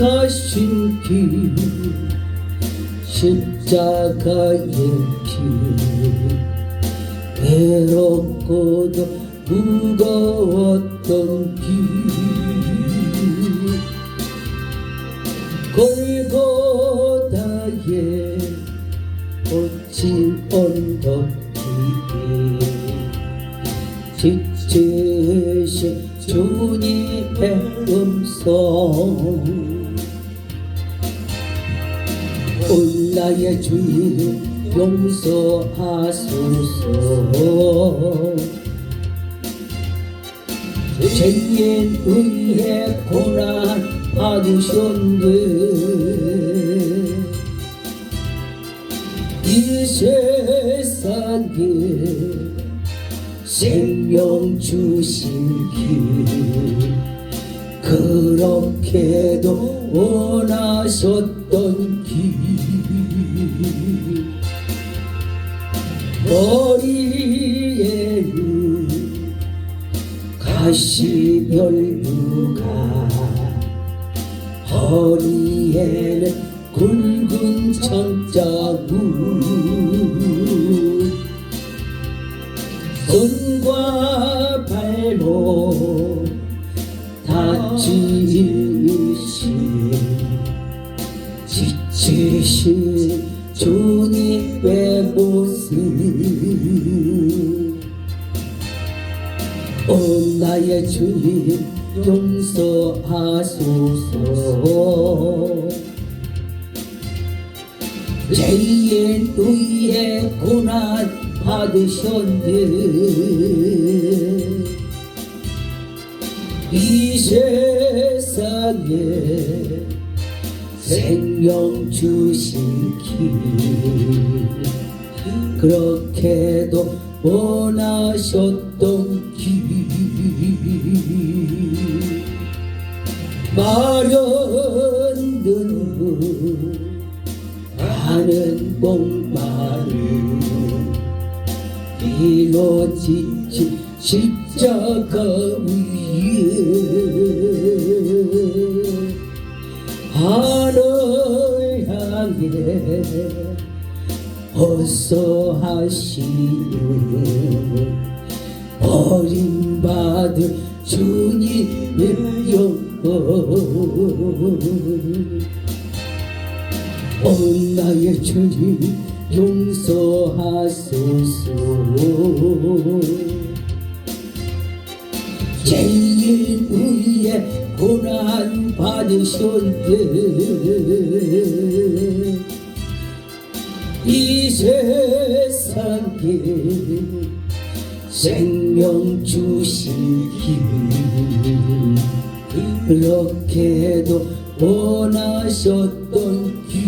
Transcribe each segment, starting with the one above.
하신 길 십자가의 길. 외롭고도 무거웠던 길. 골고다의 거친 언덕 뒤에 지치신 주님의 음성 온 나의 주님 용서하소서. 죄인 의의 고난 받으셨네. 이 세상에 생명 주신 길 그렇게도 원하셨던 길. 머리에는 가시별루가 허리에는 굵은 천자국 손과 발목 다치신 지치신 주님의 모습 온 나의 주님 용서하소서 죄인 의의 고난 받으셨네 이 세상에 생명 주신 길. 그렇게도 원하셨던 길. 마련된 하는 목마름 비로 지친 십자가 위에 하늘 향해 하시는 버림받은 주님의 영혼 온 나의 주님 용서하소서 받으셨네. 이 세상에 생명 주신 길 그렇게도 원하셨던 길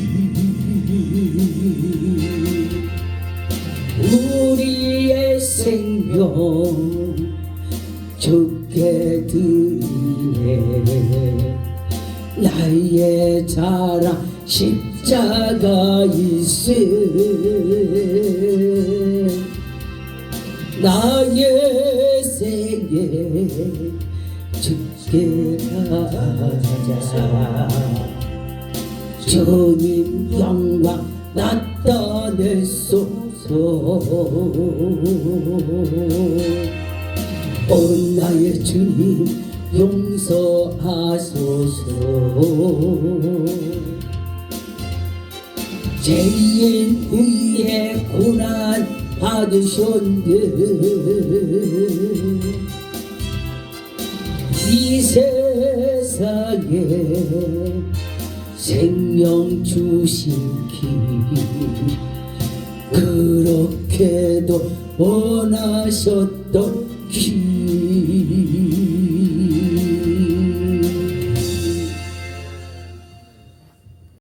우리의 생명 죽게 드리네 나의 자랑 십자가 있음 나의 생에 죽게 하자. 주님 영광 나타내소서 온 나의 주님 용서하소서. 죄인 위에 고난 받으셨네 이 세상에 생명 주신 길 그렇게도 원하셨던